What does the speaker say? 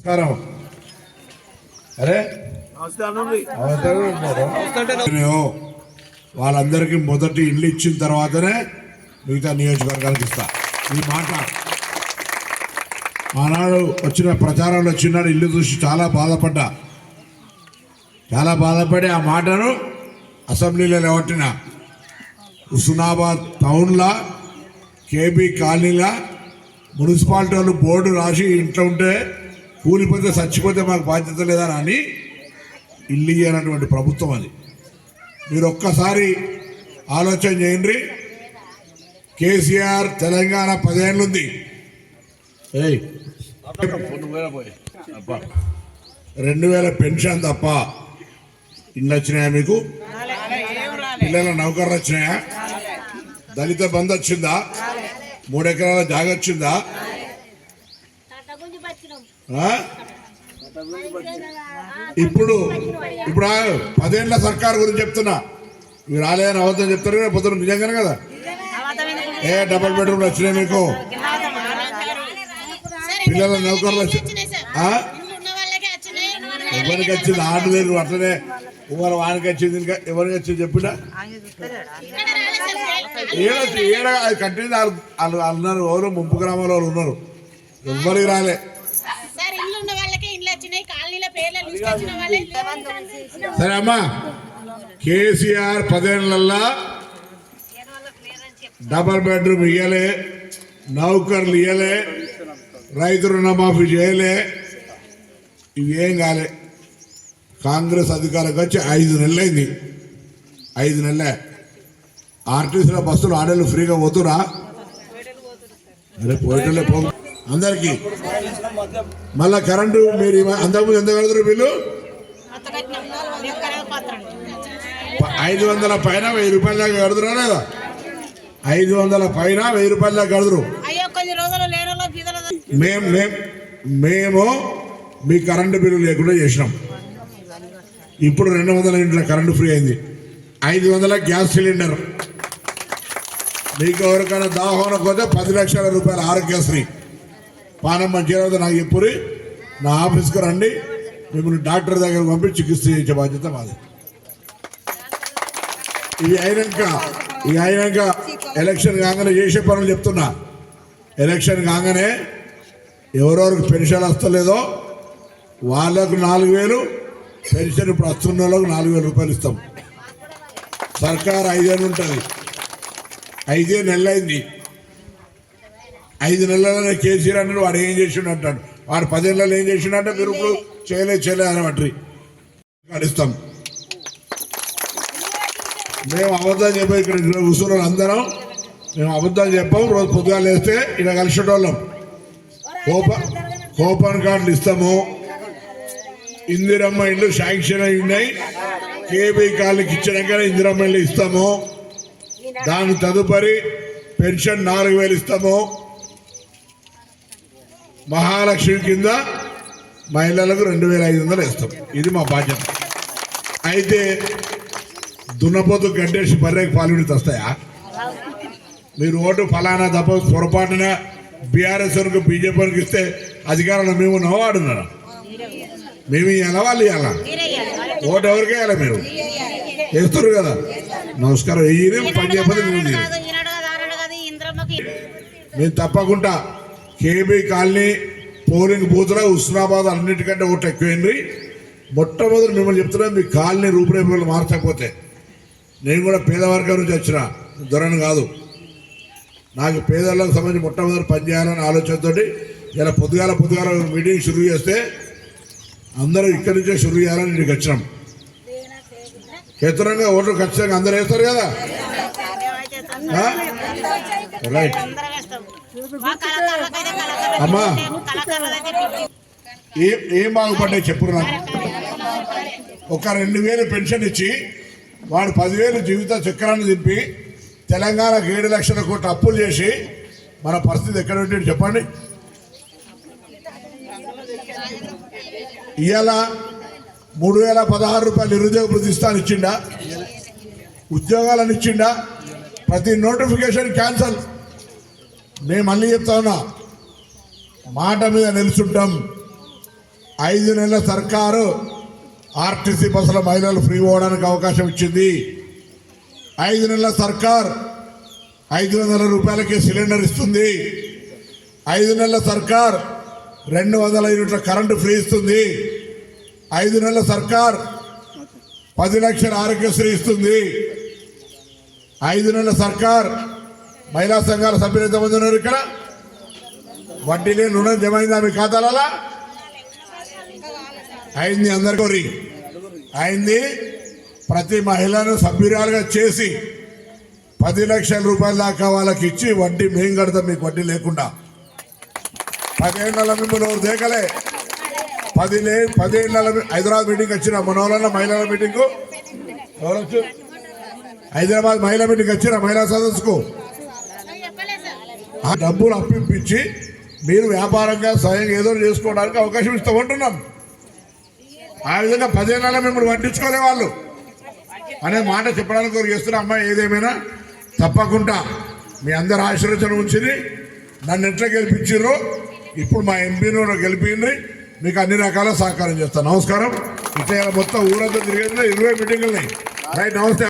నమస్కారం. అరే? వాళ్ళందరికీ మొదటి ఇల్లు ఇచ్చిన తర్వాతనే మిగతా నియోజకవర్గానికి ఇస్తా. ఈ మాట. ఆనాడు వచ్చిన ప్రచారంలో వచ్చినాడు ఇల్లు చూసి చాలా బాధపడ్డా. చాలా బాధపడి ఆ మాటను అసెంబ్లీలో లేవట్టిన హుస్నాబాద్ టౌన్లో కేబీ కాలనీలా మున్సిపాలిటీ వాళ్ళు బోర్డు రాసి ఇంట్లో ఉంటే కూలిపోతే చచ్చిపోతే మాకు బాధ్యత లేదని అని ఇల్లు ఇయ్యనటువంటి ప్రభుత్వం అది. మీరు ఒక్కసారి ఆలోచన చేయండి. కేసీఆర్ తెలంగాణ పదేళ్ళుంది. రెండు వేల పెన్షన్ తప్ప ఇల్లు వచ్చినాయా మీకు? పిల్లల నౌకర్లు వచ్చినాయా? దళిత బంధు వచ్చిందా? మూడు ఎకరాల జాగ వచ్చిందా? ఇప్పుడు ఇప్పుడు పదేళ్ళ సర్కార్ గురించి చెప్తున్నా. మీరు రాలేదని అవతం చెప్తారు కదా పొద్దున నిజంగానే కదా? ఏ డబుల్ బెడ్రూమ్లు వచ్చినాయి మీకు? పిల్లల నౌకర్లు వచ్చి ఎవరికి వచ్చింది? ఆడలేదు అట్లనే. ఎవరు వానికి వచ్చింది ఇంకా ఎవరికి వచ్చింది చెప్పినా ఏడ ఏడ అది కట్టింది వాళ్ళు వాళ్ళు అన్నారు ఎవరు? ముంపు గ్రామాల వాళ్ళు ఉన్నారు. ఎవ్వరికి రాలే సార్ ఇల్లు ఉన్న వాళ్ళకే ఇల్లు వచ్చినాయి కాలనీల పేర్ల లిస్ట్ వచ్చిన వాళ్ళే సరే అమ్మా. కేసీఆర్ పదేళ్ళల్లా డబల్ బెడ్రూమ్ ఇయ్యలే నౌకర్లు ఇయ్యలే రైతు రుణమాఫీ చేయలే. ఇవేం కాలే. కాంగ్రెస్ అధికారికి వచ్చి ఐదు నెలలైంది. ఐదు నెలలే. ఆర్టీసీలో బస్సులు ఆడలు ఫ్రీగా పోతురా? అరే పోయేటోళ్ళే పో అందరికీ. మళ్ళా కరెంటు మీరు అంతకుముందు ఎంత కడుతున్నారు బిల్లు? ఐదు వందల పైన వెయ్యి రూపాయల దాకా కడుతురా లేదా? ఐదు వందల పైన వెయ్యి రూపాయల దాకా కడుతురు మేము మేము మేము మీ కరెంటు బిల్లు లేకుండా చేసినాం. ఇప్పుడు రెండు వందల ఇంట్లో కరెంటు ఫ్రీ అయింది. ఐదు వందల గ్యాస్ సిలిండర్. మీకు ఎవరికైనా దాహోన పోతే పది లక్షల రూపాయల ఆరోగ్యశ్రీ పానం మంచిగా అయితే నాకు చెప్పురి నా ఆఫీస్కి రండి. మిమ్మల్ని డాక్టర్ దగ్గర పంపి చికిత్స చేయించే బాధ్యత మాది. ఇవి అయినాక ఇవి అయినాక ఎలక్షన్ కాగానే చేసే పనులు చెప్తున్నా. ఎలక్షన్ కాగానే ఎవరెవరికి పెన్షన్ వస్తలేదో వాళ్ళకు నాలుగు వేలు పెన్షన్ ఇప్పుడు వస్తున్న వాళ్ళకు నాలుగు వేల రూపాయలు ఇస్తాం. సర్కారు ఐదేళ్ళు ఉంటుంది. ఐదే నెలలైంది. ఐదు నెలలలో కేసీఆర్ అన్నాడు వాడు ఏం చేసిండు అంటాడు. వాడు పదేళ్ళలో ఏం చేసిండంటే మీరు ఇప్పుడు చేయలేదు చేయలేదు అనబట్టి ఇస్తాం మేము అబద్ధాలు చెప్పాం ఇక్కడ కూర్చున్న అందరం మేము అబద్ధాలు చెప్పాం రోజు పొద్దుగాలు వేస్తే ఇలా కలిసేటోళ్ళం. కూపన్ కూపన్ కార్డులు ఇస్తాము. ఇందిరమ్మ ఇల్లు శాంక్షన్ అయి ఉన్నాయి. కేబీ కాలనీకి ఇచ్చినాకనే ఇందిరమ్మ ఇళ్ళు ఇస్తాము. దాని తదుపరి పెన్షన్ నాలుగు వేలు ఇస్తాము. మహాలక్ష్మి కింద మహిళలకు రెండు వేల ఐదు వందలు ఇస్తాం ఇది మా బాధ్యత. అయితే దున్నపోతు గడ్డేసి బర్రెకి పాల్గొని వస్తాయా? మీరు ఓటు ఫలానా తప్ప పొరపాటున బీఆర్ఎస్ వరకు బీజేపీకి ఇస్తే అధికారంలో మేము నవ్వాడున్నారా మేము ఇవ్వాలా వాళ్ళు ఇవ్వాలా ఓటు ఎవరికి వేయాలి మీరు? వేస్తారు కదా. నమస్కారం. వెయ్యి పని చెప్పదు మేము తప్పకుండా కేబీ కాలనీ పోలింగ్ బూత్లో హుస్నాబాద్ అన్నిటికంటే ఓట్లు ఎక్కువైంది. మొట్టమొదటి మిమ్మల్ని చెప్తున్నా మీ కాలనీ రూపురేఖలు మార్చకపోతే నేను కూడా పేదవర్గం నుంచి వచ్చిన దొరను కాదు. నాకు పేదలకు సంబంధించి మొట్టమొదటి పని చేయాలని ఆలోచనతోటి ఇలా పొద్దుగాల పొద్దుగాల మీటింగ్ షురూ చేస్తే అందరూ ఇక్కడి నుంచే షురూ చేయాలని ఇక్కడికి వచ్చినాం. ఖచ్చితంగా ఓట్లు ఖచ్చితంగా అందరూ వేస్తారు కదా ఆ? రైట్ అందరం వేస్తాం మా కళాకారులకైతే కళాకారులు అమ్మా. ఏం ఏం బాగుపడ్డాయి చెప్పు నాకు ఒక రెండు వేలు పెన్షన్ ఇచ్చి వాడు పదివేలు జీవిత చక్రాన్ని దింపి తెలంగాణకు ఏడు లక్షల కోట్ల అప్పులు చేసి మన పరిస్థితి ఎక్కడ ఉంటుంది చెప్పండి? ఇవాళ మూడు వేల పదహారు రూపాయలు నిరుద్యోగ ప్రతిష్టాన్ని ఇచ్చిండా? ఉద్యోగాలను ఇచ్చిండా? ప్రతి నోటిఫికేషన్ క్యాన్సల్. నేను మళ్ళీ చెప్తా ఉన్నా మాట మీద నిలుచుంటాం. ఐదు నెలల సర్కారు ఆర్టీసీ బస్సుల మహిళలు ఫ్రీ పోవడానికి అవకాశం ఇచ్చింది. ఐదు నెలల సర్కార్ ఐదు వందల రూపాయలకి సిలిండర్ ఇస్తుంది. ఐదు నెలల సర్కార్ రెండు వందల యూనిట్ల కరెంటు ఫ్రీ ఇస్తుంది. ఐదు నెలల సర్కార్ పది లక్షల ఆరోగ్యశ్రీ ఇస్తుంది. ఐదు నెలల సర్కార్ మహిళా సంఘాల సభ్యులు ఎంతమంది ఉన్నారు ఇక్కడ? వడ్డీ లేని రుణం జమైందా మీ ఖాతాలలో? అయింది అందరికీ అయింది ప్రతి మహిళను సభ్యురాలుగా చేసి పది లక్షల రూపాయల దాకా వాళ్ళకి ఇచ్చి వడ్డీ మేం కడతాం మీకు వడ్డీ లేకుండా. పదేళ్ళ మిమ్మల్ని ఎవరు దేకలే? పది లే పదేళ్ళ హైదరాబాద్ మీటింగ్ వచ్చిన మనోళ్ళ మహిళల మీటింగ్ ఎవరొచ్చు హైదరాబాద్ మహిళా మీటింగ్ వచ్చిన మహిళా సదస్సుకు? ఆ డబ్బులు అప్పింపించి మీరు వ్యాపారంగా స్వయం ఏదో చేసుకోవడానికి అవకాశం ఇస్తామంటున్నాం. ఆ విధంగా పదేళ్ళ మిమ్మల్ని పట్టించుకోలే వాళ్ళు. అనే మాట చెప్పడానికి ఒక చేస్తున్న అమ్మాయి ఏదేమైనా తప్పకుండా మీ అందరి ఆశీర్వచన ఉంచింది. నన్ను ఎట్లా గెలిపించారో ఇప్పుడు మా ఎంపీని గెలిపింది. మీకు అన్ని రకాల సహకారం చేస్తాను నమస్కారం. ఇట్లా మొత్తం ఊరంతా తిరిగేది. ఇరవై మీటింగులు రైట్ నమస్తే.